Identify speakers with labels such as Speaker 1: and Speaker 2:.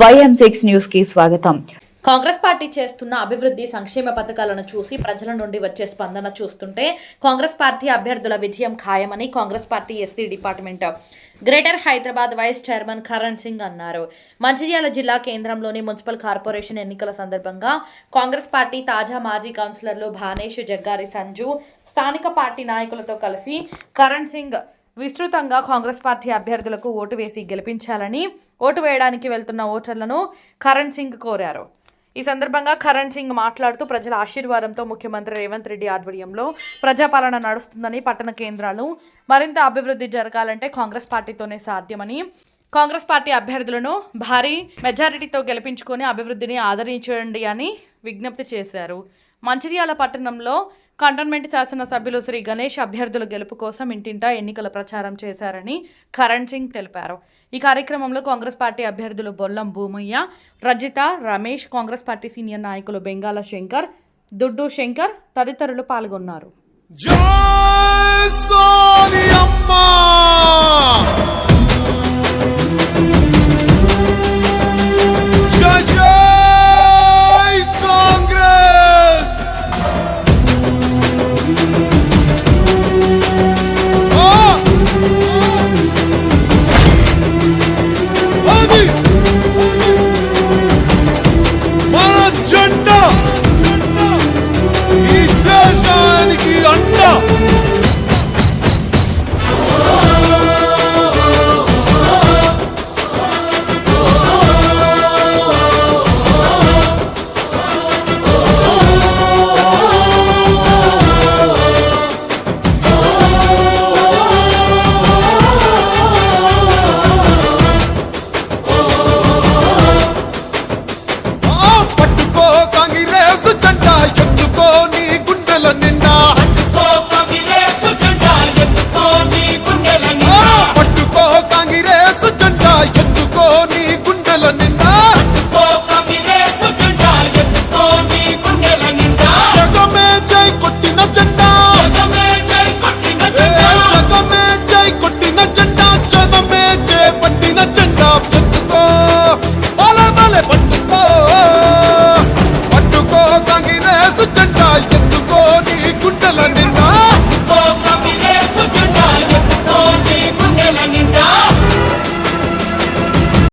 Speaker 1: YM six న్యూస్కి స్వాగతం.
Speaker 2: Congress party చేస్తున్న అభివృద్ధి సంక్షేమ పథకాలను చూసి ప్రజల నుండి వచ్చే స్పందన చూస్తుంటే కాంగ్రెస్ పార్టీ అభ్యర్థుల విజయం ఖాయమని Congress party SC department. Greater Hyderabad vice chairman Karan Singh అన్నారు. మంచిర్యాల జిల్లా కేంద్రంలోని మున్సిపల్ కార్పొరేషన్ ఎన్నికల సందర్భంగా కాంగ్రెస్ పార్టీ తాజా మాజీ కౌన్సిలర్లు భానేష్ జగ్గారి సంజు స్థానిక పార్టీ నాయకులతో కలిసి కరణ్ సింగ్ విస్తృతంగా కాంగ్రెస్ పార్టీ అభ్యర్థులకు ఓటు వేసి గెలిపించాలని ఓటు వేయడానికి వెళ్తున్న ఓటర్లను కరణ్ సింగ్ కోరారు. ఈ సందర్భంగా కరణ్ సింగ్ మాట్లాడుతూ ప్రజల ఆశీర్వాదంతో ముఖ్యమంత్రి రేవంత్ రెడ్డి ఆధ్వర్యంలో ప్రజాపాలన నడుస్తుందని పట్టణ కేంద్రాలు మరింత అభివృద్ధి జరగాలంటే కాంగ్రెస్ పార్టీతోనే సాధ్యమని కాంగ్రెస్ పార్టీ అభ్యర్థులను భారీ మెజారిటీతో గెలిపించుకొని అభివృద్ధిని ఆదరించండి అని విజ్ఞప్తి చేశారు. మంచిర్యాల పట్టణంలో కంటోన్మెంట్ శాసనసభ్యులు శ్రీ గణేష్ అభ్యర్థుల గెలుపు కోసం ఇంటింటా ఎన్నికల ప్రచారం చేశారని కరణ్ సింగ్ తెలిపారు. ఈ కార్యక్రమంలో కాంగ్రెస్ పార్టీ అభ్యర్థులు బొల్లం భూమయ్య రజిత రమేష్ కాంగ్రెస్ పార్టీ సీనియర్ నాయకులు బెంగాల శంకర్ దుడ్డు శంకర్ తదితరులు పాల్గొన్నారు.
Speaker 3: జై